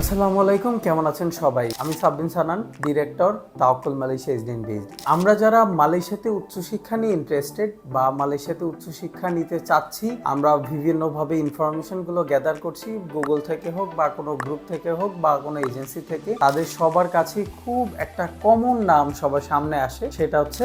আসসালামু আলাইকুম, কেমন আছেন সবাই? আমি সাব্বিন সানান, ডিরেক্টর তাওকুল মালয়েশিয়া ইসডিন বেজ আমরা যারা মালয়েশিয়াতে উচ্চশিক্ষা নিয়ে ইন্টারেস্টেড বা মালয়েশিয়াতে উচ্চশিক্ষা নিতে চাচ্ছি, আমরা বিভিন্নভাবে ইনফরমেশনগুলো গ্যাদার করছি গুগল থেকে হোক বা কোনো গ্রুপ থেকে হোক বা কোনো এজেন্সি থেকে। তাদের সবার কাছে খুব একটা কমন নাম সবার সামনে আসে, সেটা হচ্ছে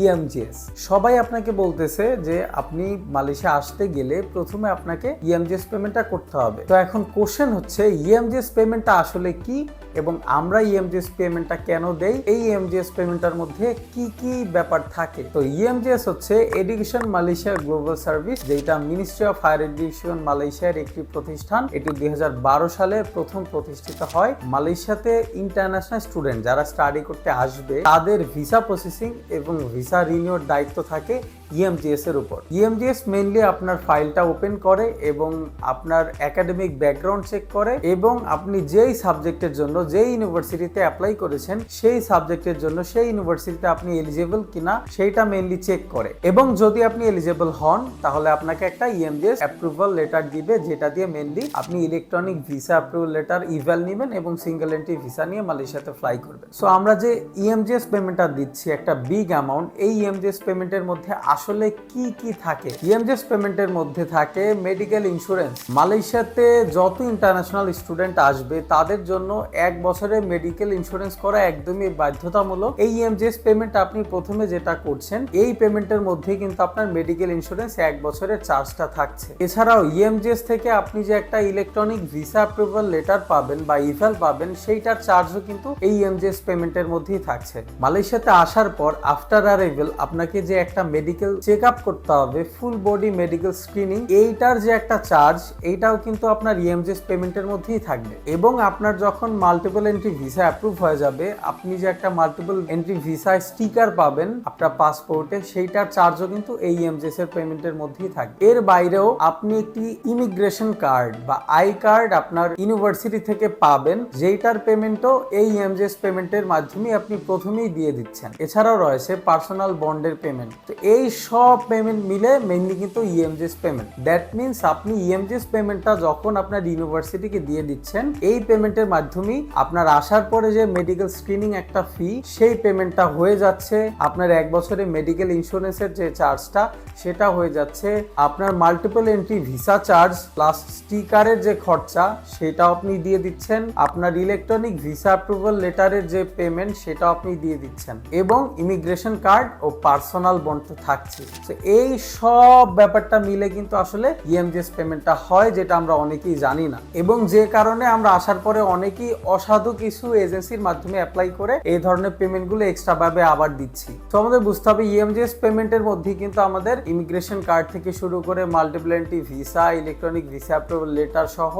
ইএমজিএস সবাই আপনাকে বলতেছে যে আপনি মালয়েশিয়া আসতে গেলে প্রথমে আপনাকে ইএমজিএস পেমেন্টটা করতে হবে। তো এখন কোশ্চেন হচ্ছে ইএমজিএস পেমেন্টটা আসলে কি? এবং আমরা ইএমজিএস পেমেন্টটা কেন দেই? এই ইএমজিএস পেমেন্টটার মধ্যে কি কি ব্যাপার থাকে? তো ইএমজিএস হচ্ছে এডুকেশন মালয়েশিয়া গ্লোবাল সার্ভিস যেটা মিনিস্ট্রি অফ হায়ার এডুকেশন মালয়েশিয়ার একটি প্রতিষ্ঠান। এটি দুই হাজার বারো সালে প্রথম প্রতিষ্ঠিত হয়। মালয়েশিয়াতে ইন্টারন্যাশনাল স্টুডেন্ট যারা স্টাডি করতে আসবে, তাদের ভিসা প্রসেসিং এবং ভিসা রিনিউর দায়িত্ব থাকে ইএমজিএস এর উপর। ইএমজিএস মেইনলি আপনার ফাইলটা ওপেন করে এবং আপনার একাডেমিক ব্যাকগ্রাউন্ড চেক করে এবং আপনি যেই সাবজেক্টের জন্য, যেই ইউনিভার্সিটিতে অ্যাপ্লাই করেছেন, সেই সাবজেক্টের জন্য সেই ইউনিভার্সিটিতে আপনি এলিজেবল কিনা, সেইটা মেইনলি চেক করে। এবং যদি আপনি এলিজেবল হন, তাহলে আপনাকে একটা ইএমজিএস অ্যাপ্রুভাল লেটার দিবে, যেটা দিয়ে মেইনলি আপনি electronic visa approval letter EVAL নেবেন এবং সিঙ্গেল এন্ট্রি ভিসা নিয়ে মালয়েশিয়াতে ফ্লাই করবেন। সো আমরা যে ইএমজিএস পেমেন্টটা দিচ্ছি, একটা বিগ অ্যামাউন্ট এই ইএমজিএস পেমেন্টের মধ্যে আসলে কি কি থাকে? ইএমজিএস পেমেন্টের মধ্যে থাকে মেডিকেল ইন্স্যুরেন্স মালয়েশিয়াতে যত ইন্টারন্যাশনাল স্টুডেন্ট আসবে, তাদের জন্য এক বছরে মেডিকেল ইন্স্যুরেন্স করা একদমই বাধ্যতামূলক। এই ইএমজিএস পেমেন্ট আপনি প্রথমে যেটা করছেন, এই পেমেন্টের মধ্যে কিন্তু আপনার মেডিকেল ইন্স্যুরেন্স এক বছরের চার্জটা থাকছে। এছাড়াও ইএমজিএস থেকে আপনি যে একটা ইলেকট্রনিক ভিসা অ্যাপ্রুভাল লেটার পাবেন বা ইভেল পাবেন, সেইটার চার্জও কিন্তু এই ইএমজিএস পেমেন্টের মধ্যেই থাকছে। মালয়েশিয়াতে আসার পর আফটার অ্যারাইভেল আপনাকে যে একটা মেডিকেল চেক আপ করতে হবে ফুল বডি মেডিকেল স্ক্রিনিং এইটার যে একটা চার্জ এইটাও কিন্তু আপনার ইএমজিএস পেমেন্টের মধ্যেই থাকবে। এবং আপনার যখন মাল্টিপল এন্ট্রি ভিসা অ্যাপ্রুভ হয়ে যাবে, আপনি যে একটা মাল্টিপল এন্ট্রি ভিসা স্টিকার পাবেন, আপনার পাসপোর্টে সেইটার চার্জও কিন্তু এই ইএমজিএস এর পেমেন্টের মধ্যেই থাকবে। এর বাইরেও আপনি একটি ইমিগ্রেশন কার্ড বা আই কার্ড আপনার ইউনিভার্সিটি থেকে পাবেন, যেইটার পেমেন্টও এই ইএমজিএস পেমেন্টের মাধ্যমে আপনি প্রথমেই দিয়ে দিচ্ছেন। এছাড়াও রয়েছে পার্সোনাল বন্ডের পেমেন্ট তো এই সব পেমেন্ট মিলে মেইনলি কিন্তু ইএমজিএস পেমেন্ট দ্যাট মিনস আপনি ইএমজিএস পেমেন্টটা যখন আপনার ইউনিভার্সিটিকে দিয়ে দিচ্ছেন, এই পেমেন্টের মাধ্যমেই আপনার আসার পরে যে মেডিকেল স্ক্রিনিং একটা ফি সেই পেমেন্টটা হয়ে যাচ্ছে। আপনার এক বছরে মেডিকেল ইন্স্যুরেন্সের যে চার্জটা সেটা হয়ে যাচ্ছে। আপনার multiple entry visa charge plus স্টিকারের যে খরচা, সেটাও আপনি দিয়ে দিচ্ছেন। আপনার ইলেকট্রনিক ভিসা অ্যাপ্রুভাল লেটারের যে পেমেন্ট সেটাও আপনি দিয়ে দিচ্ছেন। এবং ইমিগ্রেশন কার্ড ও পার্সোনাল বন্ড তো থাকছে তো এই সব ব্যাপারটা মিলে কিন্তু আসলে ইএমজিএস পেমেন্টটা হয়, যেটা আমরা অনেকেই জানি না। এবং যে কারণে আমরা আসার পরে অনেকেই অসাধু কিছু এজেন্সির মাধ্যমে অ্যাপ্লাই করে এই ধরনের পেমেন্টগুলো এক্সট্রা ভাবে আবার দিচ্ছি। তো আমাদের বুঝতে হবে ইএমজিএস পেমেন্টের মধ্যে কিন্তু আমাদের ইমিগ্রেশন কার্ড থেকে শুরু করে multiple entry visa electronic visa approval letter সহ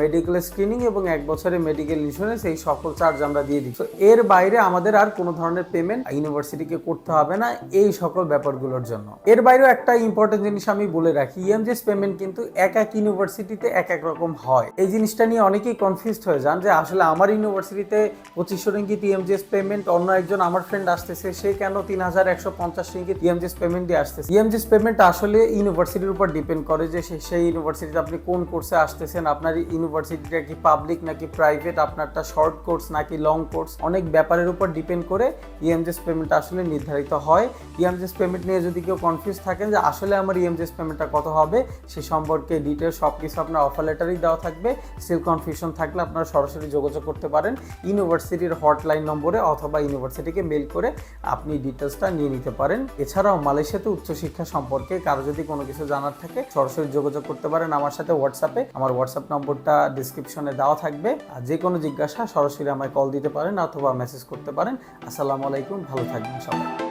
মেডিকেল স্ক্রিনিং এবং এক বছরের মেডিকেল ইন্স্যুরেন্স এই সকল চার্জ আমরা দিয়ে দিই তো এর বাইরে আমাদের আর কোনো ধরনের পেমেন্ট ইউনিভার্সিটিকে করতে হবে না। এই সকল ব্যাপারগুলোর জন্য। এর বাইরেও একটা ইম্পর্টেন্ট জিনিস আমি বলে রাখি ইএমজিএস পেমেন্ট কিন্তু এক এক ইউনিভার্সিটিতে এক এক রকম হয়। এই জিনিসটা নিয়ে অনেকেই কনফিউজড হয়ে যান যে আসলে আমার ইউনিভার্সিটিতে পঁচিশশো রিঙ্গিত ইএমজিএস পেমেন্ট অন্য একজন আমার ফ্রেন্ড আসতেছে, সে কেন তিন হাজার একশো পঞ্চাশ রিঙ্গিত ইএমজিএস পেমেন্ট দিয়ে আসতেছে? ইএমজিএস পেমেন্ট আসলে ইউনিভার্সিটির উপর ডিপেন্ড করে যে সেই ইউনিভার্সিটিতে আপনি কোন কোর্সে আসতেছেন, আপনার ইউনিভার্সিটিটা কি পাবলিক নাকি প্রাইভেট আপনারটা শর্ট কোর্স নাকি লং কোর্স অনেক ব্যাপারের উপর ডিপেন্ড করে ইএমজিএস পেমেন্ট আসলে নির্ধারিত হয়। ইএমজিএস পেমেন্ট নিয়ে যদি কেউ কনফিউজ থাকেন যে আসলে আমার ইএমজিএস পেমেন্টটা কত হবে, সে সম্পর্কে ডিটেল সব কিছু আপনার অফার লেটারই দেওয়া থাকবে। স্টিল কনফিউশন থাকলে আপনারা সরাসরি যোগাযোগ করতে পারেন ইউনিভার্সিটির হটলাইন নম্বরে অথবা ইউনিভার্সিটিকে মেল করে আপনি ডিটেলসটা নিয়ে নিতে পারেন। এছাড়াও মালয়েশিয়াতে উচ্চশিক্ষা সম্পর্কে কারও যদি কোনো কিছু জানার থাকে, সরাসরি যোগাযোগ করতে পারেন আমার সাথে হোয়াটসঅ্যাপে আমার হোয়াটসঅ্যাপ নম্বরটা ডিসক্রিপশনে দেওয়া থাকবে। আর যে কোনো জিজ্ঞাসা সরাসরি আমায় কল দিতে পারেন অথবা মেসেজ করতে পারেন। আসসালামু আলাইকুম, ভালো থাকবেন সবাই।